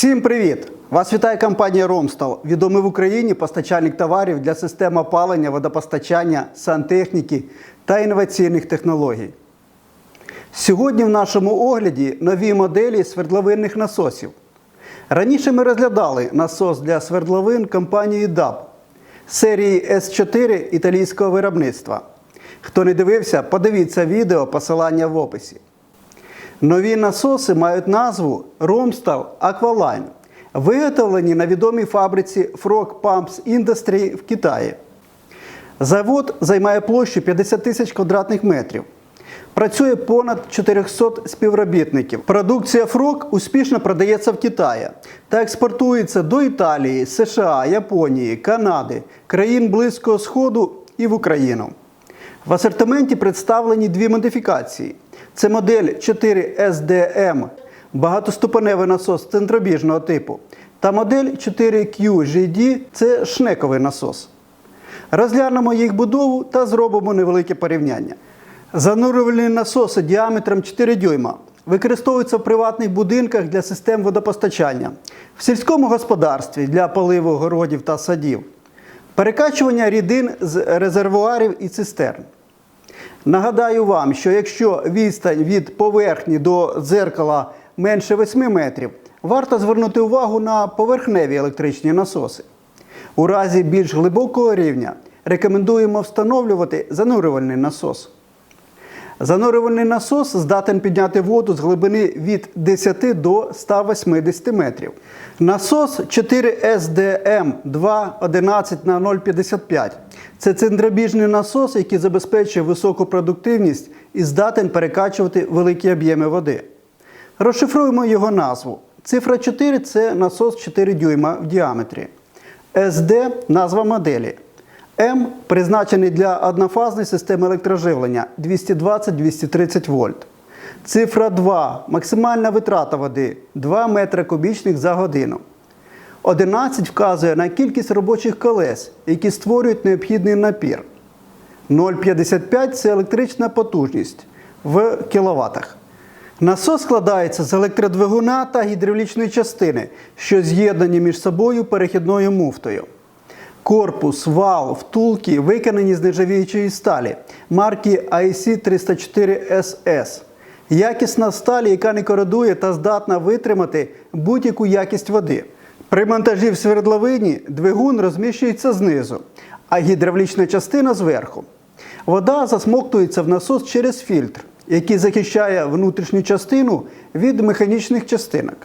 Всім привіт! Вас вітає компанія Ромстал, відомий в Україні постачальник товарів для систем опалення, водопостачання, сантехніки та інноваційних технологій. Сьогодні в нашому огляді нові моделі свердловинних насосів. Раніше ми розглядали насос для свердловин компанії DAB серії S4 італійського виробництва. Хто не дивився, подивіться відео, посилання в описі. Нові насоси мають назву Romstal Aqualine, виготовлені на відомій фабриці Frog Pumps Industry в Китаї. Завод займає площу 50 тисяч квадратних метрів. Працює понад 400 співробітників. Продукція Frog успішно продається в Китаї та експортується до Італії, США, Японії, Канади, країн Близького Сходу і в Україну. В асортименті представлені дві модифікації. Це модель 4SDM, багатоступеневий насос центробіжного типу, та модель 4QGD це шнековий насос. Розглянемо їх будову та зробимо невелике порівняння. Занурювальні насоси діаметром 4 дюйма використовуються в приватних будинках для систем водопостачання, в сільському господарстві для поливу городів та садів, перекачування рідин з резервуарів і цистерн. Нагадаю вам, що якщо відстань від поверхні до дзеркала менше 8 метрів, варто звернути увагу на поверхневі електричні насоси. У разі більш глибокого рівня рекомендуємо встановлювати занурювальний насос. Занурювальний насос здатен підняти воду з глибини від 10 до 180 метрів. Насос 4SDM 211 на 055 це центробіжний насос, який забезпечує високу продуктивність і здатен перекачувати великі об'єми води. Розшифруємо його назву. Цифра 4 це насос 4 дюйма в діаметрі. SD назва моделі. М призначений для однофазної системи електроживлення 220-230 вольт. Цифра 2 максимальна витрата води 2 метри кубічних за годину. 11 вказує на кількість робочих колес, які створюють необхідний напір. 0,55 це електрична потужність в кіловатах. Насос складається з електродвигуна та гідравлічної частини, що з'єднані між собою перехідною муфтою. Корпус, вал, втулки виконані з нержавіючої сталі марки IC 304 SS. Якісна сталь, яка не кородує та здатна витримати будь-яку якість води. При монтажі в свердловині двигун розміщується знизу, а гідравлічна частина зверху. Вода засмоктується в насос через фільтр, який захищає внутрішню частину від механічних частинок.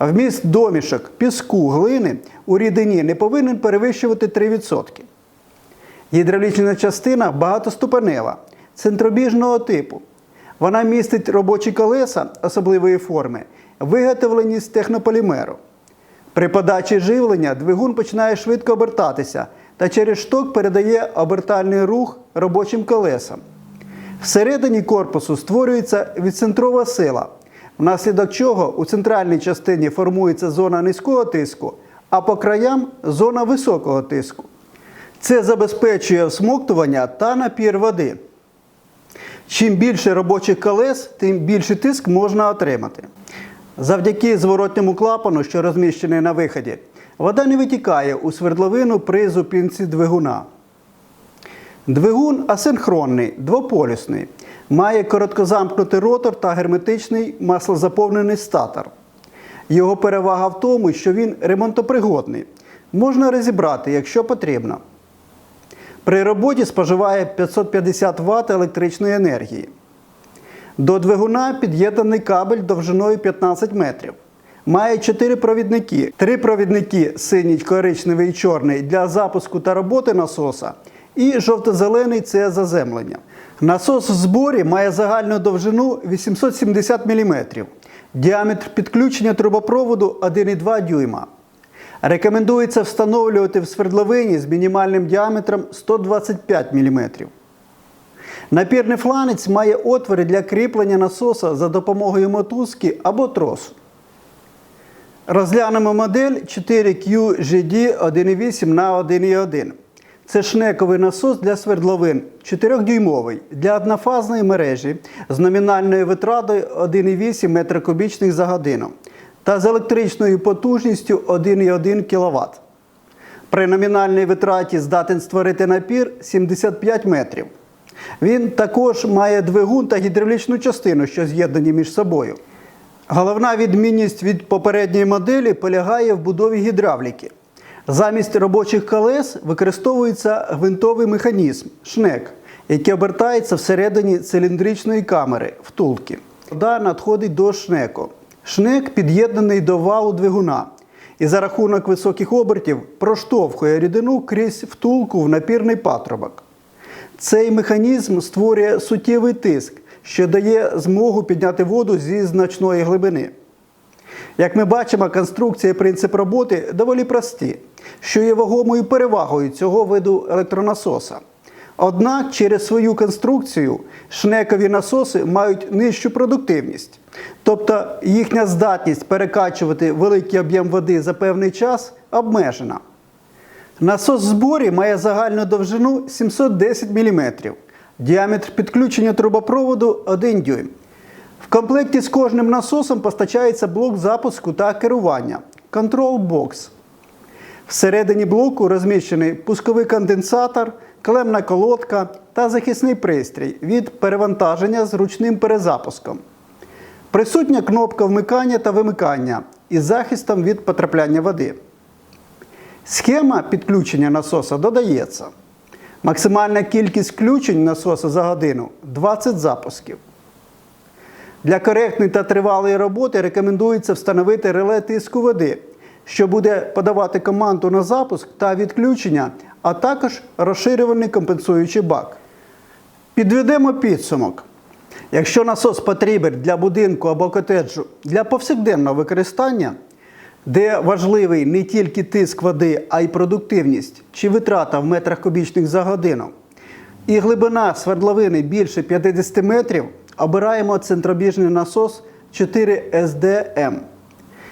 Вміст домішок, піску, глини у рідині не повинен перевищувати 3%. Гідравлічна частина багатоступенева, центробіжного типу. Вона містить робочі колеса особливої форми, виготовлені з технополімеру. При подачі живлення двигун починає швидко обертатися та через шток передає обертальний рух робочим колесам. Всередині корпусу створюється відцентрова сила, внаслідок чого у центральній частині формується зона низького тиску, а по краям зона високого тиску. Це забезпечує всмоктування та напір води. Чим більше робочих колес, тим більший тиск можна отримати. Завдяки зворотньому клапану, що розміщений на виході, вода не витікає у свердловину при зупинці двигуна. Двигун асинхронний, двополюсний, має короткозамкнутий ротор та герметичний маслозаповнений статор. Його перевага в тому, що він ремонтопригодний. Можна розібрати, якщо потрібно. При роботі споживає 550 Вт електричної енергії. До двигуна під'єднаний кабель довжиною 15 метрів. Має 4 провідники. Три провідники синій, коричневий і чорний для запуску та роботи насоса, і жовто-зелений це заземлення. Насос в зборі має загальну довжину 870 мм, діаметр підключення трубопроводу 1,2 дюйма. Рекомендується встановлювати в свердловині з мінімальним діаметром 125 мм. Напірний фланець має отвори для кріплення насоса за допомогою мотузки або тросу. Розглянемо модель 4QGD 1,8 на 1,1. Це шнековий насос для свердловин 4-дюймовий для однофазної мережі з номінальною витратою 1,8 метра кубічних за годину та з електричною потужністю 1,1 кВт. При номінальній витраті здатен створити напір 75 метрів. Він також має двигун та гідравлічну частину, що з'єднані між собою. Головна відмінність від попередньої моделі полягає в будові гідравліки. Замість робочих колес використовується гвинтовий механізм шнек, який обертається всередині циліндричної камери втулки. Вода надходить до шнеку. Шнек під'єднаний до валу двигуна і за рахунок високих обертів проштовхує рідину крізь втулку в напірний патрубок. Цей механізм створює суттєвий тиск, що дає змогу підняти воду зі значної глибини. Як ми бачимо, конструкція і принцип роботи доволі прості, що є вагомою перевагою цього виду електронасоса. Однак через свою конструкцію шнекові насоси мають нижчу продуктивність, тобто їхня здатність перекачувати великий об'єм води за певний час обмежена. Насос в зборі має загальну довжину 710 мм, діаметр підключення трубопроводу 1 дюйм. В комплекті з кожним насосом постачається блок запуску та керування Control Box. Всередині блоку розміщений пусковий конденсатор, клемна колодка та захисний пристрій від перевантаження з ручним перезапуском. Присутня кнопка вмикання та вимикання із захистом від потрапляння води. Схема підключення насоса додається. Максимальна кількість включень насоса за годину 20 запусків. Для коректної та тривалої роботи рекомендується встановити реле тиску води, що буде подавати команду на запуск та відключення, а також розширюваний компенсуючий бак. Підведемо підсумок. Якщо насос потрібен для будинку або котеджу для повсякденного використання, де важливий не тільки тиск води, а й продуктивність чи витрата в метрах кубічних за годину, і глибина свердловини більше 50 метрів, обираємо центробіжний насос 4 SDM.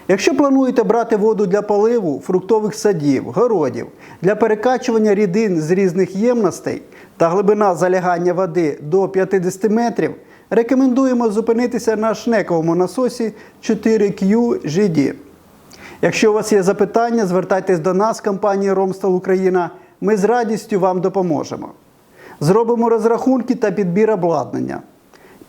Якщо плануєте брати воду для поливу фруктових садів, городів, для перекачування рідин з різних ємностей та глибина залягання води до 50 метрів, рекомендуємо зупинитися на шнековому насосі 4QGD. Якщо у вас є запитання, звертайтесь до нас, компанії Ромстал Україна. Ми з радістю вам допоможемо. Зробимо розрахунки та підбір обладнання.